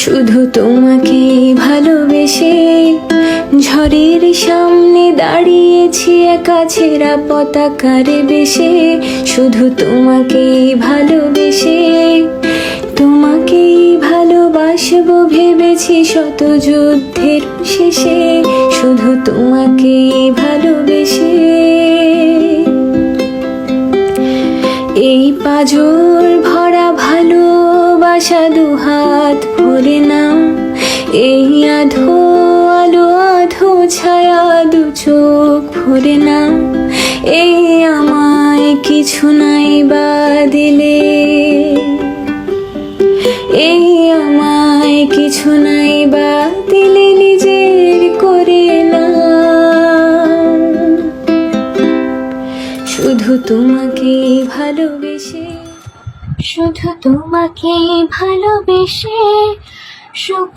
শুধু তোমাকে ভালোবেসে ঝড়ের সামনে দাঁড়িয়েছি একা ছেঁড়া পতাকারে বেশে। শুধু তোমাকে ভালোবেসে, তোমাকেই ভালোবাসবো ভেবেছি শত যুদ্ধের শেষে। শুধু তোমাকে ভালোবেসে। পাজর ভরা ভালোবাসা দুহাত ভরে নাও। এই আধো আলো, আধো ছায়া দু চোখ ভরে নাও। এই আমায় কিছু নাই বা দিলে। এই আমায় কিছু নাই বা শুধু তোমাকে ভালোবেসে শুধু তোমাকে ভালোবেসে সুখ